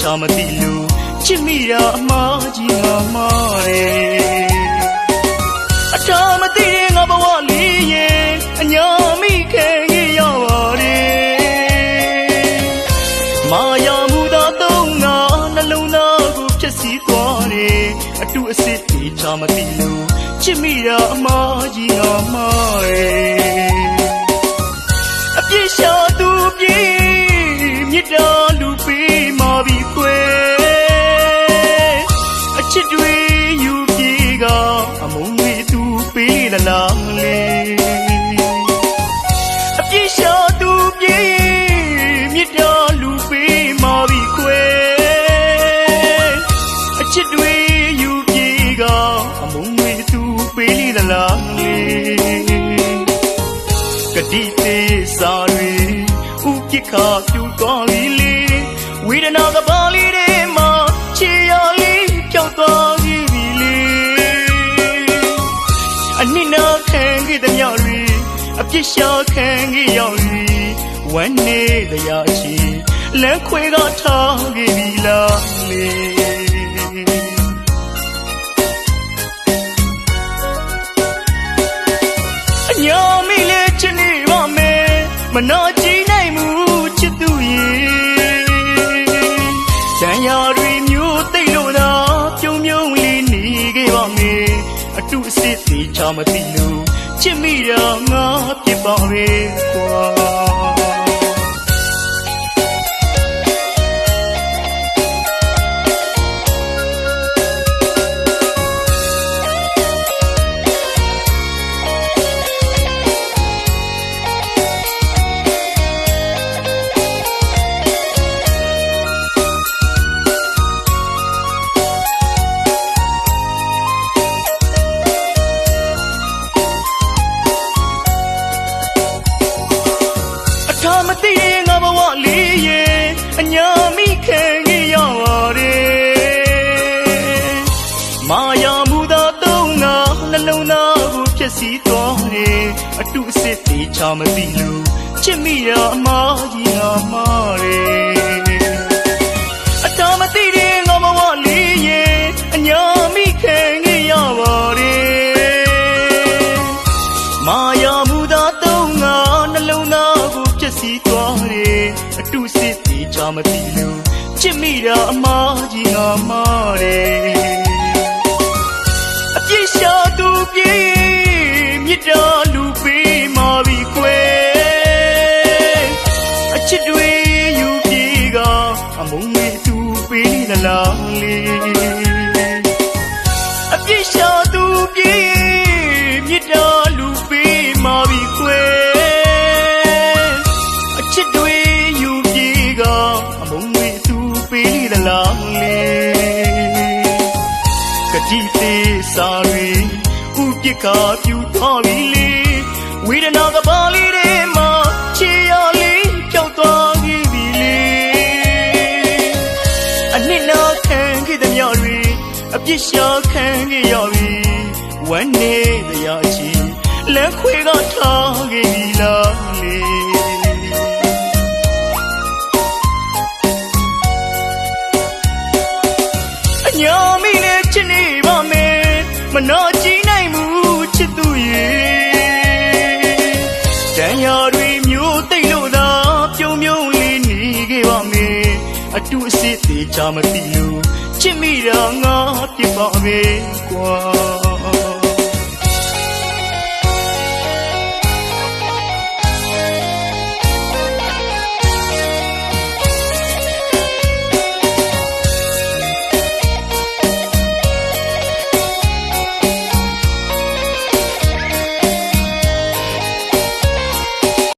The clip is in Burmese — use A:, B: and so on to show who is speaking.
A: ချမသိလို့ချစ်မိတာအမှားကြီးငါမှားတယ်အတားမသိတဲ့ငါဘဝလေးရဲ့အညာမိခင်ကြီးရောက်ပါတယ်မာယာမူသောသုံးငါနှလုံးသားကိုဖြည့်ဆည်းသွားတယ်အတုအစစ်သေးချမသိလို့ချစ်မိတာအမှားကြီးငါမှားတယ် အမုန်းတွေသူပေးလလားလေကတိသေးစာတွေဥပိ္ခာပြူသွားပြီလေဝေဒနာကပါလေးတွေမှာချေရလေးပျောက်သွားပြီလေအနစ်နာခံခဲ့တဲ့မြောက်တွေအပြစ်ရှာခံခဲ့ရောက်ပြီဝမ်းနေတရားချီလမ်းခွေကထားခဲ့ပြီလားလေ နာကြည့်နိုင်မှုချစ်သူရဲ့တန်ရာတွေမျိုးသိပ်လို့သာပြုံးပြုံးလေးနေခဲ့ပါမယ်အတုအစစ်သေးချမသိလို့ချစ်မိတာငါဖြစ်ပါပဲကွာ အတုအစစ်သေးချမသိလို့ချစ်မိတာအမှားကြီးငါမှားတယ်အထာမသိရင်ငါဘဝလေးရဲ့အညာမိခံကြီးရောက်ပါတယ်မာယာမူသာသုံးငါနှလုံးသားကိုဖြည့်ဆည်းသွားတယ်အတုစစ်သေးချမသိလို့ချစ်မိတာအမှားကြီးငါမှားတယ် လလားလေအပြစ်ရှာသူပြေမြစ်တာလူပေးမာပြီခွဲအချစ်တွေယူပြေကအမုန်းတွေသူပေးလလားလေကတိသေးစာတွေဥပိ္ပခာပြူသွားပြီလေဝေဒနာကပါလေး ပြစ်ရှာခံခဲ့ရပြီဝမ်းနေတရားချီလက်ခွေကထားခဲ့ပြီလားလေအညာမိနဲ့ချစ်နေပါမယ်မနာကြည့်နိုင်မှုချစ်သူရဲ့တန်ရာတွေမျိုးသိပ်လို့သာပြုံးပြုံးလေးနေခဲ့ပါမယ်အတူအစစ်သေးချမသိလို့ ချစ်မိတာငါပြစ်ပါပဲကွာ